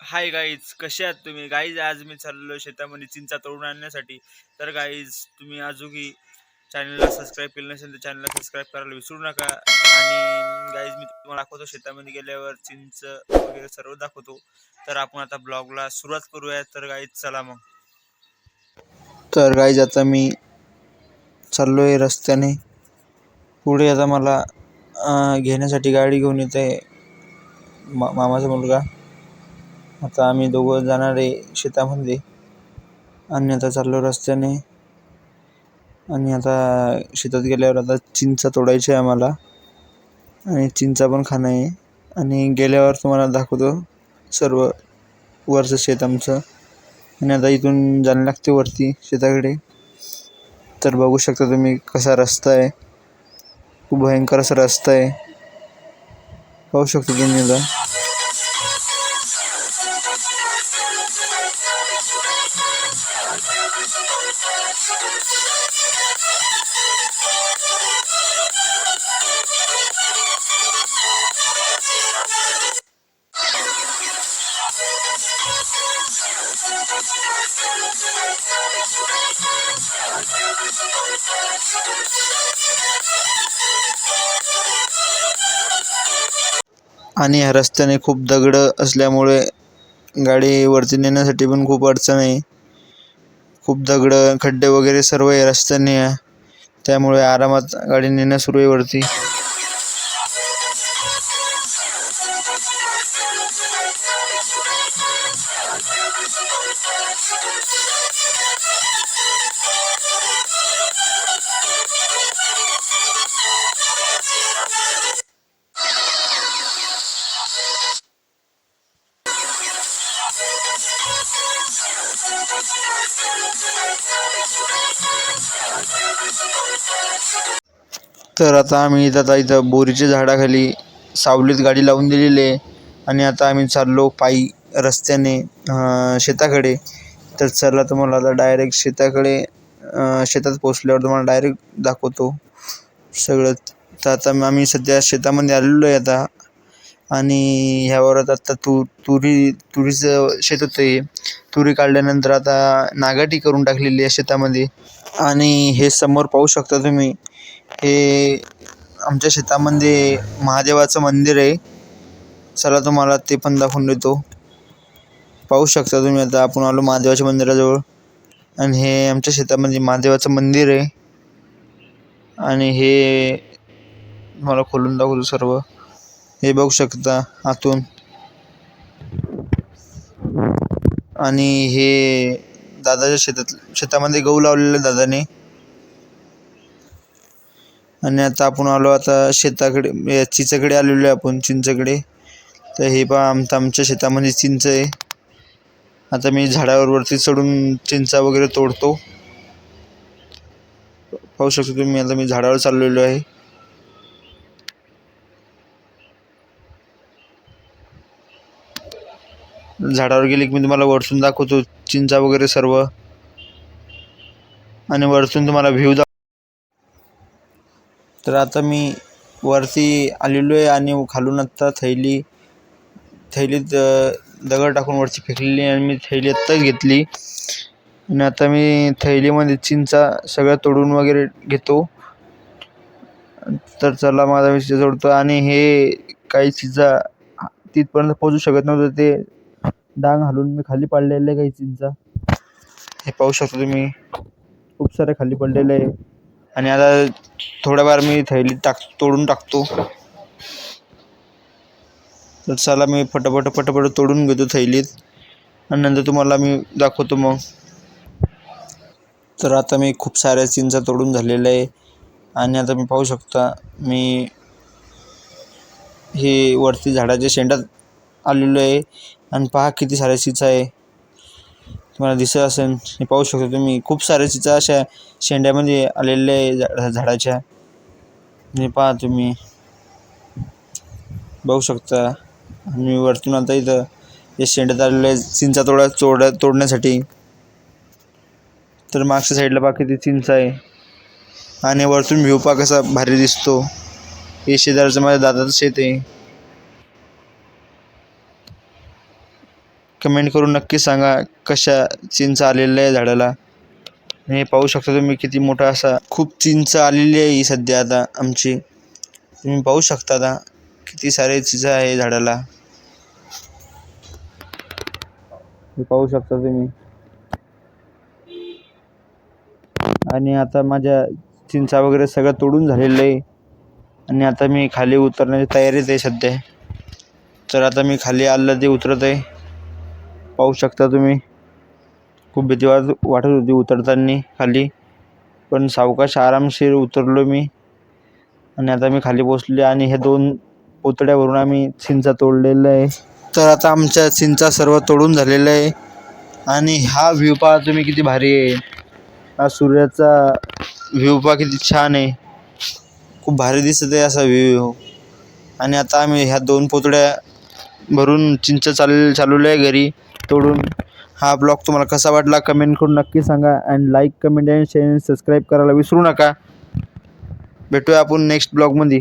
Hi guys कसे आहात तुम्ही? गाईज आज मी चाललो शेतामध्ये चिंचा तोडून आणण्यासाठी. तर गाईज तुम्ही अजूनही चॅनलला सबस्क्राईब केलं नसेल तर चॅनलला सबस्क्राईब करायला विसरू नका. आणि गाईज मी तुम्हाला दाखवतो शेतामध्ये गेल्यावर चिंच वगैरे सर्व दाखवतो. तर आपण आता ब्लॉगला सुरुवात करूया. तर गाईज चला मग. तर गाईज आता मी चाललो आहे रस्त्याने. पुढे आता मला घेण्यासाठी गाडी घेऊन येते मा मामाचा मुलगा. आता आम्ही दोघं जाणार आहे शेतामध्ये. आणि आता चाललो रस्त्याने. आणि आता शेतात गेल्यावर आता चिंचा तोडायची आहे आम्हाला. आणि चिंचा पण खाणं आहे. आणि गेल्यावर तुम्हाला दाखवतो सर्व वरचं शेत आमचं. आणि आता इथून जायला लागते वरती शेताकडे. तर बघू शकता तुम्ही कसा रस्ता आहे. खूप भयंकर असा रस्ता आहे. पाहू शकता तुम्ही आता. आणि ह्या रस्त्याने खूप दगडं असल्यामुळे गाडी वरती नेण्यासाठी पण खूप अडचण आहे. खूप दगडं खड्डे वगैरे सर्व आहे रस्त्याने. त्यामुळे आरामात गाडी नेणं सुरू आहे वरती. तर आता आम्ही इथं आता इथं बोरीच्या झाडाखाली सावलीत गाडी लावून दिलेली आहे. आणि आता आम्ही चाललो पायी रस्त्याने शेताकडे. तर चला तुम्हाला आता डायरेक्ट शेताकडे शेतात पोचल्यावर तुम्हाला डायरेक्ट दाखवतो. सगळं तर आता आम्ही सध्या शेतामध्ये आलेलो आहे आता. आणि ह्यावरात आता तू तुरी तुरीचं शेत होतं तुरी काढल्यानंतर आता नागाटी करून टाकलेली आहे शेतामध्ये. आणि हे समोर पाहू शकता तुम्ही हे आमच्या शेतामध्ये महादेवाचं मंदिर आहे. चला तुम्हाला ते पण दाखवून देतो. पाहू शकता तुम्ही आता आपण आलो महादेवाच्या मंदिराजवळ. आणि हे आमच्या शेतामध्ये महादेवाचं मंदिर आहे. आणि हे मला खोलून दाखवतो सर्व. हे बघू शकता आतून. आणि हे दादाच्या शेतात शेतामध्ये गहू लावलेले दादाने. आणि आता आपण आलो आता शेताकडे या आलेलो आहे आपण चिंचकडे. तर हे पहा आमचं आमच्या शेतामध्ये चिंच आहे. आता मी झाडावर वरती चढून चिंचा वगैरे तोडतो. पाहू शकतो तुम्ही आता मी झाडावर चाललेलो आहे. झाडावर गेले की मी तुम्हाला वरतून दाखवतो चिंचा वगैरे सर्व. आणि वरतून तुम्हाला व्ह्यू दाख तर आता मी वरती आलेलो आहे आणि खालून आत्ता थैली थैलीत दगड टाकून वरची फेकलेली आणि मी थैली आत्ताच घेतली. आणि आता मी थैलीमध्ये चिंचा सगळ्या तोडून वगैरे घेतो. तर चला माझा विषय जोडतो. आणि हे काही चिंचा तिथपर्यंत पोहोचू शकत नव्हतं ते डांग हालून मी खाली पाडलेले काही चिंचा हे पाहू शकता तुम्ही. खूप सारे खाली पडलेले आहे. आणि आता थोड्याफार मी थैलीत टाक तोडून टाकतो. तर चला मी फटाफट फटाफट तोडून घेतो थैलीत. आणि नंतर तुम्हाला मी दाखवतो मग. तर आता मी खूप साऱ्या चिंचा तोडून झालेल्या आहे. आणि आता मी पाहू शकता मी हे वरती झाडाच्या शेंडात आलेलो आहे. आणि पहा किती साऱ्या चिचा आहे. तुम्हाला दिसत असेल हे पाहू शकता तुम्ही. खूप साऱ्या चिचा अशा शेंड्यामध्ये आलेल्या आहे झा झाडाच्या. हे पहा तुम्ही. बघू शकता. आणि वरतून आता इथं हे शेंड्यात आलेलं आहे चिंचा तोडा तोड तोडण्यासाठी. तर मागच्या साईडला पहा किती चिंच आहे. आणि वरतून व्ह्यू पहा कसा भारी दिसतो. हे शेजारचं माझ्या दादाचं शेत आहे. कमेंट करून नक्की सांगा कशा चिंच आलेल्या आहे झाडाला. हे पाहू शकता तुम्ही किती मोठा असा खूप चिंच आलेली आहे ही सध्या आता आमची. तुम्ही पाहू शकता आता किती सारे चिंच आहे झाडाला. हे पाहू शकता तुम्ही. आणि आता माझ्या चिंचा वगैरे सगळं तोडून झालेलं आहे. आणि आता मी खाली उतरण्याची तयारीत आहे सध्या. तर आता मी खाली आलं ते उतरत आहे. पाहू शकता तुम्ही. खूप भीती वाट वाटत होती उतरताना खाली. पण सावकाश आरामशीर उतरलो मी. आणि आता मी खाली पोचले आणि हे दोन पुतळ्यावरून आम्ही चिंचा तोडलेलं आहे. तर आता आमच्या चिंचा सर्व तोडून झालेलं आहे. आणि हा व्ह्यू पहा तुम्ही किती भारी आहे. हा सूर्याचा व्ह्यू पहा किती छान आहे. खूप भारी दिसत आहे असा व्ह्यू. आणि आता आम्ही ह्या दोन पुतळ्या भरून चिंच चाल चालवलं आहे घरी. तोडून हा ब्लॉग तुम्हाला कसा वाटला कमेंट करून नक्की सांगा. And like comment and share subscribe करायला विसरू नका. भेटूया आपण नेक्स्ट ब्लॉगमध्ये.